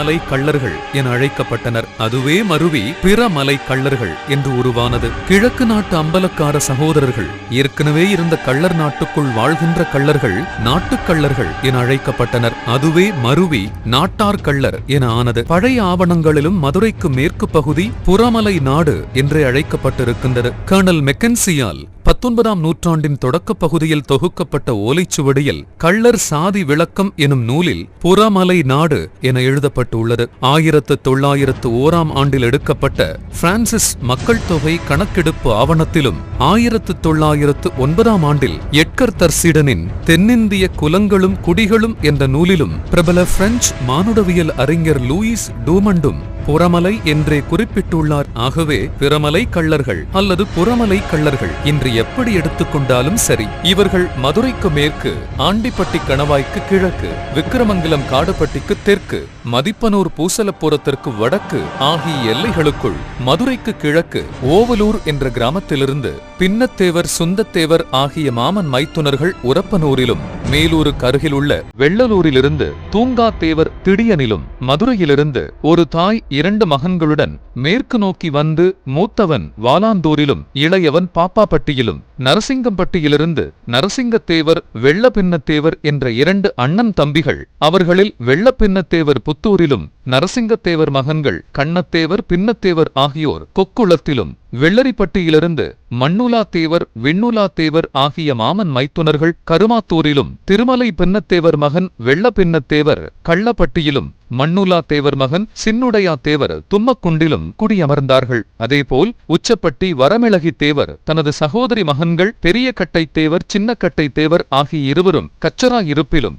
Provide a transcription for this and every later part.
மலை கள்ளர்கள் என அழைக்கப்பட்டனர். அதுவே மருவி பிற மலை கள்ளர்கள் என்று உருவானது. கிழக்கு நாட்டு அம்பலக்கார சகோதரர்கள் ஏற்கனவே இருந்த கள்ளர் நாட்டுக்குள் வாழ்கின்ற கள்ளர்கள் நாட்டுக் கள்ளர்கள் என அழைக்கப்பட்டனர். அதுவே மருவி நாட்டார் கள்ளர் என ஆனது. பழைய ஆவணங்களிலும் மதுரைக்கு மேற்கு பகுதி புறமலை நாடு என்றே அழைக்கப்பட்டிருக்கின்றது. கர்னல் மெக்கன்சியால் பத்தொன்பதாம் நூற்றாண்டின் தொடக்கப் பகுதியில் தொகுக்கப்பட்ட ஓலைச்சுவடியில் கள்ளர் சாதி விளக்கம் எனும் நூலில் புறமலை நாடு என எழுதப்பட்டுள்ளது. ஆயிரத்து தொள்ளாயிரத்து ஓராம் ஆண்டில் எடுக்கப்பட்ட பிரான்சிஸ் மக்கள் தொகை கணக்கெடுப்பு ஆவணத்திலும் ஆயிரத்து தொள்ளாயிரத்து ஒன்பதாம் ஆண்டில் எட்கர் தர்சிடனின் தென்னிந்திய குலங்களும் குடிகளும் என்ற நூலிலும் பிரபல பிரெஞ்சு மானுடவியல் அறிஞர் லூயிஸ் டூமண்டும் புறமலை என்றே குறிப்பிட்டுள்ளார். ஆகவே பிறமலை கள்ளர்கள் அல்லது புறமலை கள்ளர்கள் இன்று எப்படி எடுத்துக்கொண்டாலும் சரி இவர்கள் மதுரைக்கு மேற்கு ஆண்டிப்பட்டி கணவாய்க்கு கிழக்கு விக்கிரமங்கலம் காடுபட்டிக்கு தெற்கு மதிப்பனூர் பூசலப்புறத்திற்கு வடக்கு ஆகிய எல்லைகளுக்குள் மதுரைக்கு கிழக்கு ஓவலூர் என்ற கிராமத்திலிருந்து பின்னத்தேவர் சுந்தத்தேவர் ஆகிய மாமன் மைத்துனர்கள் உரப்பனூரிலும் மேலூருக்கு அருகில் உள்ள வெள்ளலூரிலிருந்து தூங்காத்தேவர் திடியனிலும் மதுரையிலிருந்து ஒரு தாய் இரண்டு மகன்களுடன் மேற்கு நோக்கி வந்து மூத்தவன் வாலாந்தூரிலும் இளையவன் பாப்பாப்பட்டியிலும் நரசிங்கம்பட்டியிலிருந்து நரசிங்கத்தேவர் வெள்ளப்பின்னத்தேவர் என்ற இரண்டு அண்ணன் தம்பிகள். அவர்களில் வெள்ளப்பின்னத்தேவர் புத்தூரிலும் நரசிங்கத்தேவர் மகன்கள் கண்ணத்தேவர் பின்னத்தேவர் ஆகியோர் கொக்குளத்திலும் வெள்ளரிப்பட்டியிலிருந்து மண்ணுலாத்தேவர் விண்ணுலாத்தேவர் ஆகிய மாமன் மைத்துனர்கள் கருமாத்தூரிலும் திருமலை பின்னத்தேவர் மகன் வெள்ளப்பின்னத்தேவர் கள்ளப்பட்டியிலும் மண்ணுலாத்தேவர் மகன் சின்னுடையாத்தேவர் தும்மக்குண்டிலும் குடியமர்ந்தார்கள். அதேபோல் உச்சப்பட்டி வரமிளகி தேவர் தனது சகோதரி மகன்கள் பெரிய கட்டை தேவர் சின்ன தேவர் ஆகிய இருவரும் கச்சரா இருப்பிலும்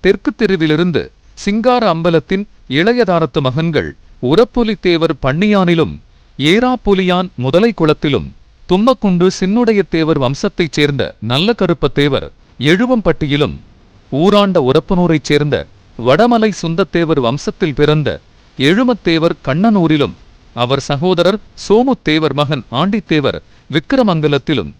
தெற்கு தெருவிலிருந்து சிங்கார அம்பலத்தின் இளையதாரத்து மகன்கள் உரப்புலித்தேவர் பன்னியானிலும் ஏராப்புலியான் முதலை குளத்திலும் தும்மக்குண்டு சின்னுடைய தேவர் வம்சத்தைச் சேர்ந்த நல்ல கருப்ப தேவர் எழுவம்பட்டியிலும் ஊராண்ட உரப்பனூரைச் சேர்ந்த வடமலை சுந்தத்தேவர் வம்சத்தில் பிறந்த எழுமத்தேவர் கண்ணனூரிலும் அவர் சகோதரர் சோமுத்தேவர் மகன் ஆண்டித்தேவர் விக்கிரமங்கலத்திலும்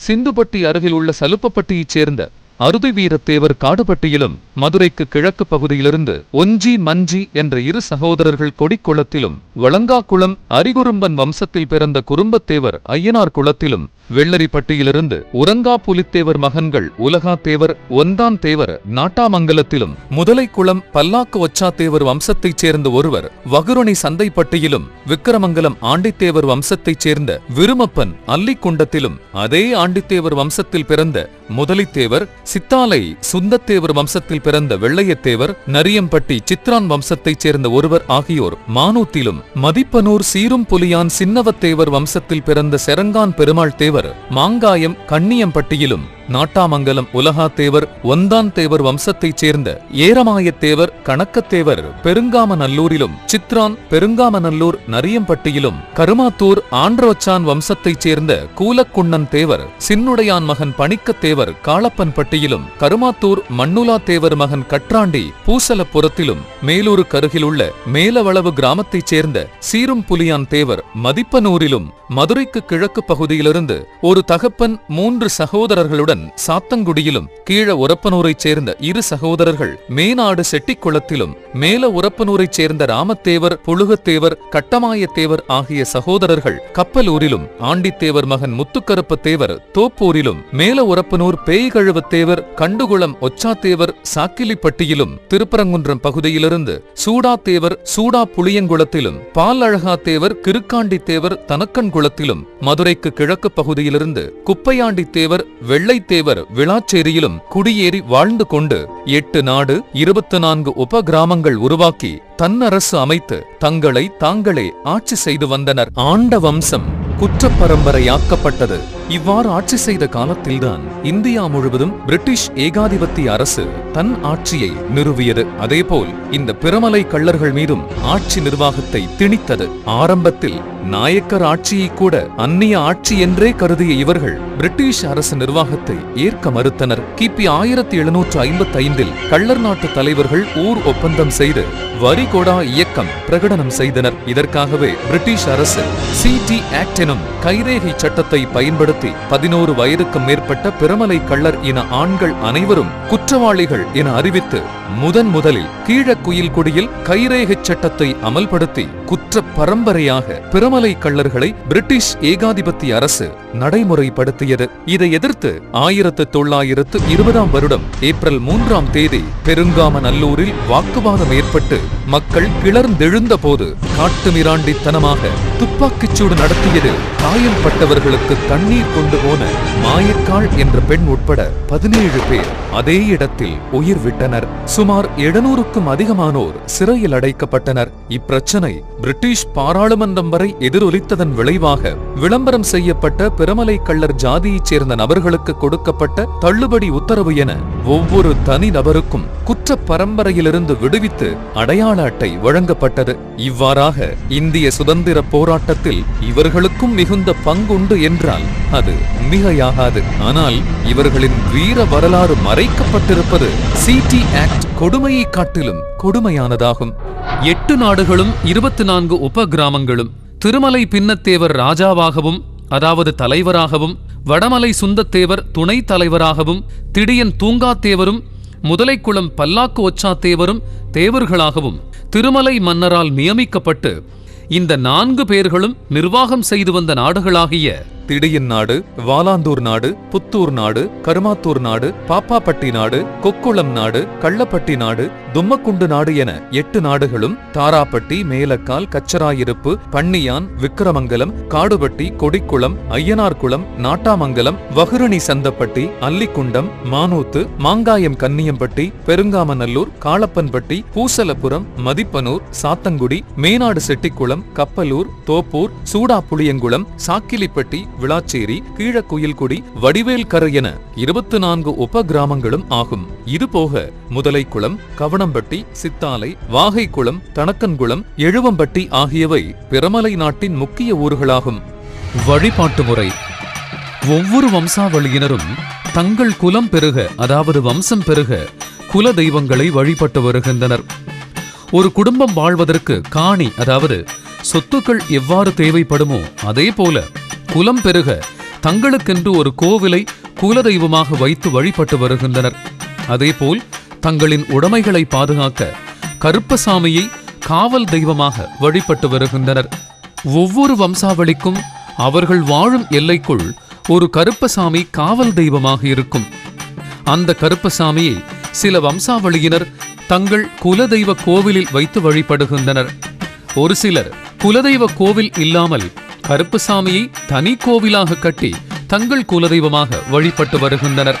சிந்துப்பட்டி அருகில் உள்ள சலுப்பப்பட்டியைச் சேர்ந்த அறுதி வீரத்தேவர் காடுபட்டியிலும் மதுரைக்கு கிழக்கு பகுதியிலிருந்து ஒஞ்சி மஞ்சி என்ற இரு சகோதரர்கள் கொடிக்குளத்திலும் வளங்காக்குளம் அரிகுறும்பன் வம்சத்தில் பிறந்த குறும்பத்தேவர் ஐயனார் குளத்திலும் வெள்ளரிப்பட்டியிலிருந்து உரங்கா புலித்தேவர் மகன்கள் உலகாத்தேவர் தேவர் ஒன்றாம் தேவர் நாட்டாமங்கலத்திலும் முதலைக்குளம் பல்லாக்கு ஒச்சாத்தேவர் வம்சத்தைச் சேர்ந்த ஒருவர் வகுரணி சந்தைப்பட்டியிலும் விக்கிரமங்கலம் ஆண்டித்தேவர் வம்சத்தைச் சேர்ந்த விருமப்பன் அல்லிக்குண்டத்திலும் அதே ஆண்டித்தேவர் வம்சத்தில் பிறந்த முதலித்தேவர் சித்தாலை சுந்தத்தேவர் வம்சத்தில் பிறந்த வெள்ளையத்தேவர் நரியம்பட்டி சித்ரான் வம்சத்தைச் சேர்ந்த ஒருவர் ஆகியோர் மானூத்திலும் மதிப்பனூர் சீரும் புலியான் சின்னவத்தேவர் வம்சத்தில் பிறந்த செரங்கான் பெருமாள் தேவர் மாங்காயம் கண்ணியம்பட்டியிலும் நாட்டாமங்கலம் உலகாத்தேவர் ஒந்தான் தேவர் வம்சத்தைச் சேர்ந்த ஏரமாயத்தேவர் கணக்கத்தேவர் பெருங்காமநல்லூரிலும் சித்ரான் பெருங்காமநல்லூர் நரியம்பட்டியிலும் கருமாத்தூர் ஆண்ட்ரோச்சான் வம்சத்தைச் சேர்ந்த கூலக்குண்ணன் தேவர் சின்னுடையான் மகன் பணிக்கத்தேவர் காளப்பன்பட்டியிலும் கருமாத்தூர் மண்ணுலா தேவர் மகன் கற்றாண்டி பூசலப்புறத்திலும் மேலூருக்கு அருகிலுள்ள மேலவளவு கிராமத்தைச் சேர்ந்த சீரும் புலியான் தேவர் மதிப்பனூரிலும் மதுரைக்கு கிழக்கு பகுதியிலிருந்து ஒரு தகப்பன் மூன்று சகோதரர்களுடன் சாத்தங்குடியிலும் கீழ உரப்பனூரைச் சேர்ந்த இரு சகோதரர்கள் மேனாடு செட்டிக்குளத்திலும் மேல உரப்பனூரைச் சேர்ந்த ராமத்தேவர் புழுகத்தேவர் கட்டமாயத்தேவர் ஆகிய சகோதரர்கள் கப்பலூரிலும் ஆண்டித்தேவர் மகன் முத்துக்கருப்பத்தேவர் தோப்பூரிலும் மேல உரப்பனூர் பேய்கழுவத்தேவர் கண்டுகுளம் ஒச்சாத்தேவர் சாக்கிலிப்பட்டியிலும் திருப்பரங்குன்றம் பகுதியிலிருந்து சூடாத்தேவர் சூடா புளியங்குளத்திலும் பால் அழகாத்தேவர் கிருக்காண்டித்தேவர் தனக்கன்குளத்திலும் மதுரைக்கு கிழக்கு பகுதியிலிருந்து குப்பையாண்டித்தேவர் வெள்ளை வந்தியத்தேவர் விளாச்சேரியிலும் குடியேறி வாழ்ந்து கொண்டு எட்டு நாடு இருபத்து நான்கு உப கிராமங்கள் உருவாக்கி தன்னரசு அமைத்து தங்களை தாங்களே ஆட்சி செய்து வந்தனர். ஆண்ட வம்சம். குற்றப்பரம்பரையாக்கப்பட்டது. இவ்வாறு ஆட்சி செய்த காலத்தில்தான் இந்தியா முழுவதும் பிரிட்டிஷ் ஏகாதிபத்திய அரசு தன் ஆட்சியை நிறுவியது. அதேபோல் இந்த பிரமலை கள்ளர்கள் மீதும் ஆட்சி நிர்வாகத்தை திணித்தது. ஆரம்பத்தில் நாயக்கர் ஆட்சியை கூட அந்நிய ஆட்சி என்றே கருதிய இவர்கள் பிரிட்டிஷ் அரசு நிர்வாகத்தை ஏற்க மறுத்தனர். கிபி ஆயிரத்தி எழுநூற்று ஐம்பத்தி ஐந்தில் கள்ளர் நாட்டு தலைவர்கள் ஊர் ஒப்பந்தம் செய்து வரிகொடா இயக்கம் பிரகடனம் செய்தனர். இதற்காகவே பிரிட்டிஷ் அரசு சி டி ஆக்ட் எனும் கைரேகை சட்டத்தை பயன்படுத்தி பதினோரு வயதுக்கு மேற்பட்ட பிரமலை கள்ளர் இன ஆண்கள் அனைவரும் குற்றவாளிகள் என அறிவித்து முதன் முதலில் கீழக்குயில்குடியில் கைரேகைச் சட்டத்தை அமல்படுத்தி குற்ற பரம்பரையாக பிரமலை கள்ளர்களை பிரிட்டிஷ் ஏகாதிபத்திய அரசு நடைமுறைப்படுத்தியது. இதை எதிர்த்து ஆயிரத்து தொள்ளாயிரத்து இருபதாம் வருடம் ஏப்ரல் மூன்றாம் தேதி பெருங்காமநல்லூரில் வாக்குவாதம் ஏற்பட்டு மக்கள் கிளர்ந்தெழுந்த போது காட்டுமிராண்டித்தனமாக துப்பாக்கிச்சூடு காயம் காயம்பட்டவர்களுக்கு தண்ணீர் கொண்டு போன மாயக்காள் என்ற பெண் உட்பட பதினேழு பேர் அதே இடத்தில் உயிர் விட்டனர் சுமார் எழுநூறுக்கும் அதிகமானோர் சிறையில் அடைக்கப்பட்டனர். இப்பிரச்சனை பிரிட்டிஷ் பாராளுமன்றம் வரை எதிரொலித்ததன் விளைவாக விளம்பரம் செய்யப்பட்ட பிரமலை கள்ளர் ஜாதியைச் சேர்ந்த நபர்களுக்கு கொடுக்கப்பட்ட தள்ளுபடி உத்தரவு என ஒவ்வொரு தனி நபருக்கும் குற்ற பரம்பரையிலிருந்து விடுவித்து அடையாள அட்டை வழங்கப்பட்டது. இவ்வாறாக இந்திய சுதந்திர போராட்டத்தில் இவர்களுக்கும் மிகுந்த பங்குண்டு என்றால் அது மிகையாகாது. ஆனால் இவர்களின் வீர வரலாறு மறைக்கப்பட்டிருப்பது சிடி ஆக்ட் கொடுமையை காட்டிலும் கொடுமையானதாகும். எட்டு நாடுகளும் இருபத்தி நான்கு உப கிராமங்களும் திருமலை பின்னத்தேவர் ராஜாவாகவும் அதாவது தலைவராகவும் வடமலை சுந்தத்தேவர் துணைத் தலைவராகவும் திடியன் தூங்காத்தேவரும் முதலைக்குளம் பல்லாக்கு ஒச்சாத்தேவரும் தேவர்களாகவும் திருமலை மன்னரால் நியமிக்கப்பட்டு இந்த நான்கு பேர்களும் நிர்வாகம் செய்து வந்த நாடுகளாகிய திடியின் நாடு வாலாந்தூர் நாடு புத்தூர் நாடு கருமாத்தூர் நாடு பாப்பாப்பட்டி நாடு கொக்குளம் நாடு கள்ளப்பட்டி நாடு தும்மக்குண்டு நாடு என எட்டு நாடுகளும் தாராப்பட்டி மேலக்கால் கச்சராயிருப்பு பன்னியான் விக்கிரமங்கலம் காடுபட்டி கொடிக்குளம் ஐயனார்குளம் நாட்டாமங்கலம் வகுரணி சந்தப்பட்டி அல்லிக்குண்டம் மானூத்து மாங்காயம் கன்னியம்பட்டி பெருங்காமநல்லூர் காளப்பன்பட்டி பூசலபுரம் மதிப்பனூர் சாத்தங்குடி மேனாடு செட்டிக்குளம் கப்பலூர் தோப்பூர் சூடா புளியங்குளம் சாக்கிலிப்பட்டி விளாச்சேரி கீழக்குயில்குடி வடிவேல்கரை என இருபத்தி நான்கு உப கிராமங்களும் ஆகும் இதுபோக முதலைக்குளம் கவனம்பட்டி சித்தாலை வாகைக்குளம் தணக்கன்குளம் எழுவம்பட்டி ஆகியவை பிரமலை நாட்டின் முக்கிய ஊர்களாகும். வழிபாட்டு முறை. ஒவ்வொரு வம்சாவளியினரும் தங்கள் குலம் பெருக அதாவது வம்சம் பெருக குல தெய்வங்களை வழிபட்டு வருகின்றனர். ஒரு குடும்பம் வாழ்வதற்கு காணி அதாவது சொத்துக்கள் எவ்வாறு தேவைப்படுமோ அதே போல குலம் பெருக தங்களுக்கென்று ஒரு கோவிலை குலதெய்வமாக வைத்து வழிபட்டு வருகின்றனர். அதேபோல் தங்களின் உடைமைகளை பாதுகாக்க கருப்பசாமியை காவல் தெய்வமாக வழிபட்டு வருகின்றனர். ஒவ்வொரு வம்சாவளிக்கும் அவர்கள் வாழும் எல்லைக்குள் ஒரு கருப்பசாமி காவல் தெய்வமாக இருக்கும். அந்த கருப்பசாமியை சில வம்சாவளியினர் தங்கள் குலதெய்வ கோவிலில் வைத்து வழிபடுகின்றனர். ஒரு சிலர் குலதெய்வ கோவில் இல்லாமல் கருப்புசாமியை தனி கோவிலாக கட்டி தங்கள் குலதெய்வமாக வழிபட்டு வருகின்றனர்.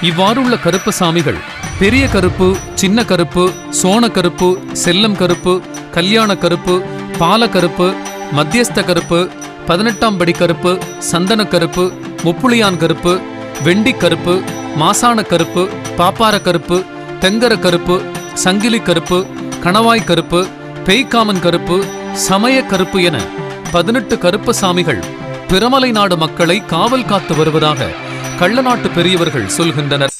இவ்வாறுள்ள கருப்பசாமிகள் பெரிய கருப்பு சின்ன கருப்பு சோன கருப்பு செல்லம் கருப்பு கல்யாண கருப்பு பால கருப்பு மத்தியஸ்த கருப்பு பதினெட்டாம் படி கருப்பு சந்தன கருப்பு முப்புளியான் கருப்பு வெண்டி கருப்பு மாசான கருப்பு பாப்பார கருப்பு தெங்கர கருப்பு சங்கிலி கருப்பு கணவாய் கருப்பு பேய்க்காமன் கருப்பு சமய கருப்பு என பதினெட்டு கருப்பு சாமிகள் பிரமலை நாடு மக்களை காவல் காத்து வருவதாக கள்ளநாட்டு பெரியவர்கள் சொல்கின்றனர்.